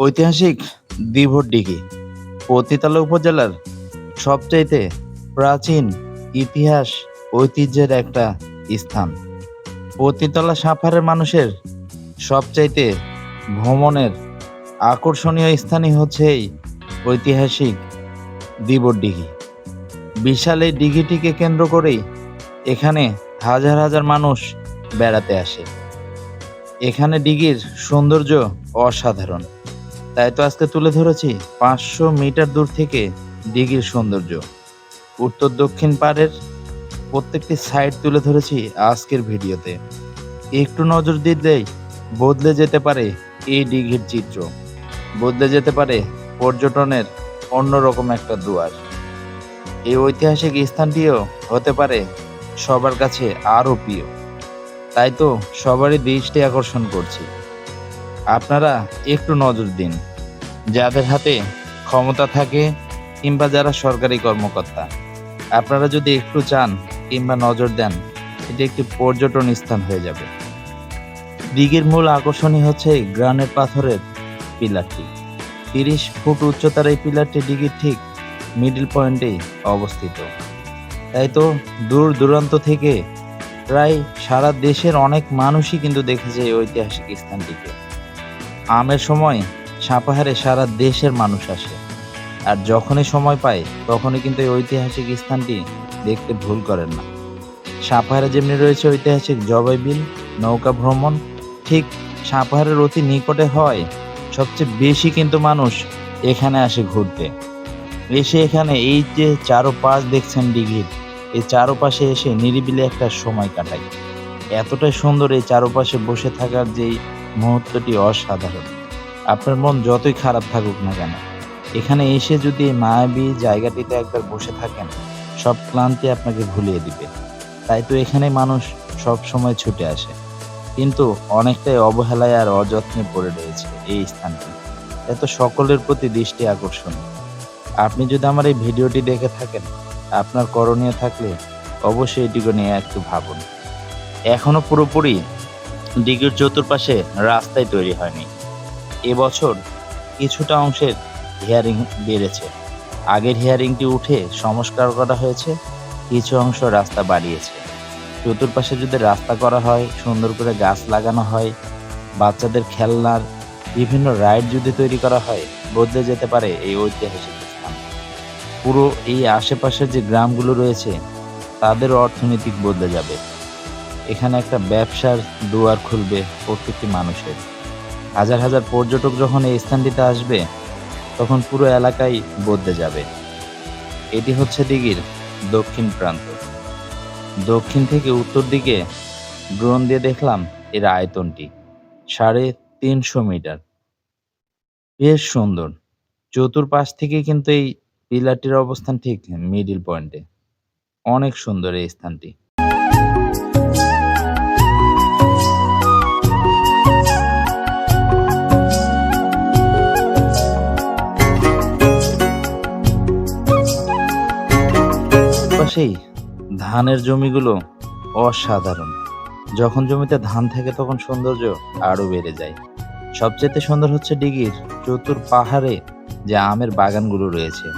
ঐতিহাসিক দিঘি পতিতালা উপজেলার সবচাইতে প্রাচীন ইতিহাস ঐতিহ্যের একটা স্থান। পতিতলা সাফারের মানুষের সবচাইতে ভ্রমণের আকর্ষণীয় স্থানই হচ্ছে এই ঐতিহাসিক দিঘি বিশাল এই ডিঘিটিকে কেন্দ্র করেই এখানে হাজার হাজার মানুষ বেড়াতে আসে। এখানে দিঘির সৌন্দর্য অসাধারণ। তাই তো আজকে তুলে ধরেছি পাঁচশো মিটার দূর থেকে দিঘির সৌন্দর্য। উত্তর দক্ষিণ পাড়ের প্রত্যেকটি সাইড তুলে ধরেছি আজকের ভিডিওতে। একটু নজর দিলেই বদলে যেতে পারে এই দিঘির চিত্র। বদলে যেতে পারে পর্যটনের অন্যরকম একটা দুয়ার। এই ঐতিহাসিক স্থানটিও হতে পারে সবার কাছে আরও প্রিয়। তাই তো সবারই দৃষ্টি আকর্ষণ করছি। আপনারা একটু নজর দিন। যাদের হাতে ক্ষমতা থাকে কিংবা যারা সরকারি কর্মকর্তা, আপনারা যদি একটু চান কিংবা নজর দেন, এটি একটি পর্যটন স্থান হয়ে যাবে। দিঘির মূল আকর্ষণই হচ্ছে গ্রানের পাথরের পিলারটি। তিরিশ ফুট উচ্চতার এই পিলারটি দিঘির ঠিক মিডিল পয়েন্টেই অবস্থিত। তাই তো দূর দূরান্ত থেকে প্রায় সারা দেশের অনেক মানুষই কিন্তু দেখেছে এই ঐতিহাসিক স্থানটিকে। আমের সময় সাপাহারে সারা দেশের মানুষ আসে। আর যখনই সময় পায়, তখনই কিন্তু এই ঐতিহাসিক স্থানটি দেখতে ভুল করেন না। সাপাহারে যেমনি রয়েছে ঐতিহাসিক জবাই বিল নৌকা ভ্রমণ, ঠিক সাপাহারের অতি নিকটে হয় সবচেয়ে বেশি কিন্তু মানুষ এখানে আসে ঘুরতে। এসে এখানে এই যে চারোপাশ দেখছেন দিঘির এই চারোপাশে এসে নিরিবিলি একটা সময় কাটায়। এতটাই সুন্দর এই চারোপাশে বসে থাকার যেই মুহূর্তটি অসাধারণ। আপনার মন যতই খারাপ থাকুক না কেন, এখানে এসে যদি মায়াবী জায়গাটিতে একবার বসে থাকেন, সব ক্লান্তি আপনাকে ভুলিয়ে দিবে। তাই তো এখানে মানুষ সব সময় ছুটে আসে। কিন্তু অনেকটাই অবহেলায় আর অযত্নে পড়ে রয়েছে এই স্থানটি। এত সকলের প্রতি দৃষ্টি আকর্ষণ। আপনি যদি আমার এই ভিডিওটি দেখে থাকেন, আপনার করণীয় থাকলে অবশ্যই এটিকে নিয়ে একটু ভাবুন। এখনও পুরোপুরি দিঘির চতুর্পাশে রাস্তাই তৈরি হয়নি। এবছর কিছুটা অংশের হিয়ারিং বেড়েছে। আগের হিয়ারিংটি উঠে সংস্কার করা হয়েছে, কিছু অংশ রাস্তা বাড়িয়েছে। চতুর্পাশে যদি রাস্তা করা হয়, সুন্দর করে গাছ লাগানো হয়, বাচ্চাদের খেলনার বিভিন্ন রাইড যদি তৈরি করা হয়, বদলে যেতে পারে এই ঐতিহাসিক স্থান। পুরো এই আশেপাশের যে গ্রামগুলো রয়েছে তাদেরও অর্থনৈতিক বদলে যাবে। এখানে একটা ব্যবসার দুয়ার খুলবে প্রত্যেকটি মানুষের। হাজার হাজার পর্যটক যখন এই স্থানটিতে আসবে, তখন পুরো এলাকাই বদলে যাবে। এটি হচ্ছে দিঘির দক্ষিণ প্রান্ত। দক্ষিণ থেকে উত্তর দিকে ড্রোন দিয়ে দেখলাম এর আয়তনটি, সাড়ে তিনশো মিটার। বেশ সুন্দর। চতুর্পাশ থেকে কিন্তু এই পিলারটির অবস্থান ঠিক মিডিল পয়েন্টে। অনেক সুন্দর এই স্থানটি। পাশেই ধানের জমিগুলো অসাধারণ। যখন জমিতে ধান থাকে তখন সৌন্দর্য আরও বেড়ে যায়। সবচেয়ে সুন্দর হচ্ছে ডিগির চতুর পাহাড়ে যে আমের বাগানগুলো রয়েছে।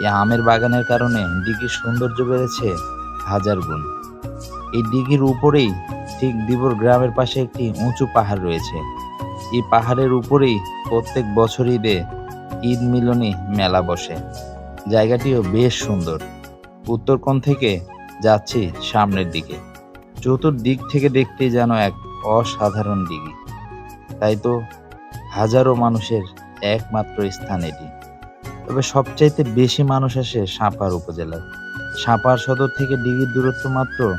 এই আমের বাগানের কারণে দিঘির সৌন্দর্য বেড়েছে হাজার গুণ। এই দিঘির উপরেই ঠিক দিবর গ্রামের পাশে একটি উঁচু পাহাড় রয়েছে। এই পাহাড়ের উপরেই প্রত্যেক বছর ঈদে ঈদ মিলনী মেলা বসে। জায়গাটিও বেশ সুন্দর। উত্তরকোণ থেকে যাচ্ছি সামনের দিকে। চতুর্দিক থেকে দেখতে যেন এক অসাধারণ দিঘি। তাই তো হাজারো মানুষের একমাত্র স্থান এটি। তবে সবচাইতে বেশি মানুষ আসে সাঁপার উপজেলায়। সাঁপার সদর থেকে দিঘির দূরত্ব মাত্র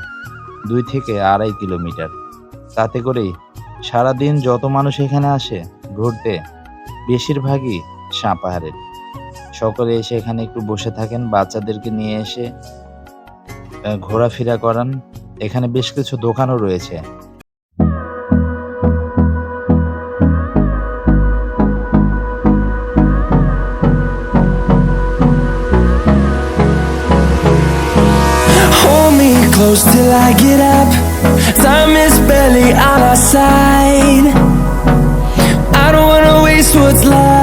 দুই থেকে আড়াই কিলোমিটার। তাতে করেই সারাদিন যত মানুষ এখানে আসে, ঘুরতে বেশিরভাগই সাপাহারের। সকলে এসে এখানে একটু বসে থাকেন বাচ্চাদেরকে নিয়ে এসে ঘোরাফেরা করান এখানে বেশ কিছু দোকানও রয়েছে close till I get up. Time is barely on our side. I don't wanna waste what's left.